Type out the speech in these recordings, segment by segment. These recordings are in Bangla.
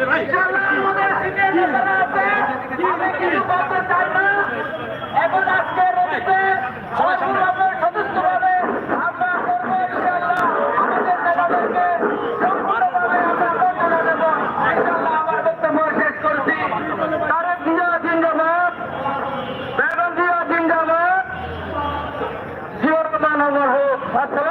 ইনশাআল্লাহ আমাদের সিনিয়র নেতারা আছে আমি কিছু বলতে চাই না এখন আজকে রয়েছে সম্পূর্ণভাবে সদস্যভাবে আমরা করব ইনশাআল্লাহ আমাদের নেতাদেরকে সম্পূর্ণভাবে আমরা বর্ণনা দেবো ইনশাআল্লাহ আমার বক্তব্য শেষ করছি তারেক জিয়া জিন্দাবাদ বেগম জিয়া জিন্দাবাদ জিয়ারমান আমার হোক আসসালামু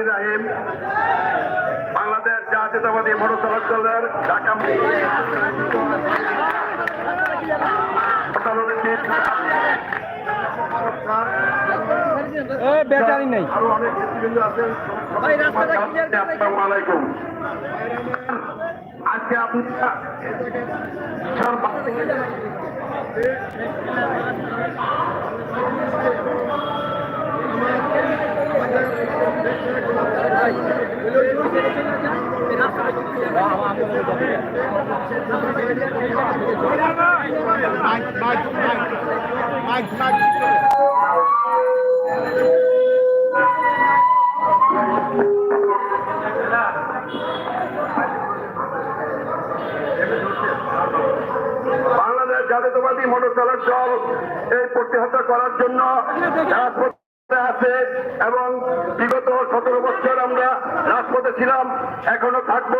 রহমানির রাহিম বাংলাদেশ জাতীয়তাবাদী মোটর চালক দলের ঢাকা বেচারি নেই। আরও অনেক আছেন। আসসালামু আলাইকুম। আজকে আপনি বাংলাদেশ জাতীয়তাবাদী মোটর চালক দল এই প্রতিহত করার জন্য আছে এবং বিগত সতেরো বছর আমরা রাজপথে ছিলাম, এখনও থাকব।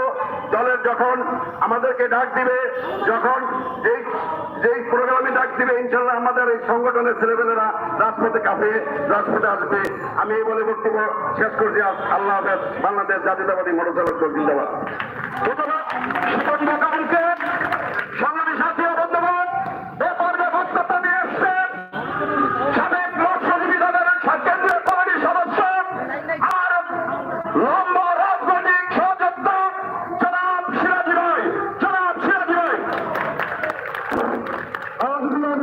দলের যখন আমাদেরকে ডাক দিবে, যখন যেই যেই প্রোগ্রামে ডাক দিবে, ইনশাল্লাহ আমাদের এই সংগঠনের ছেলেমেয়েরা রাজপথে কাঁপে, রাজপথে আসবে। আমি এই বলে বক্তব্য শেষ করছি। আল্লাহ হাফেজ, বাংলাদেশ জাতীয়তাবাদী মোটর চালক জিন্দাবাদ। সুতরাং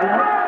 alan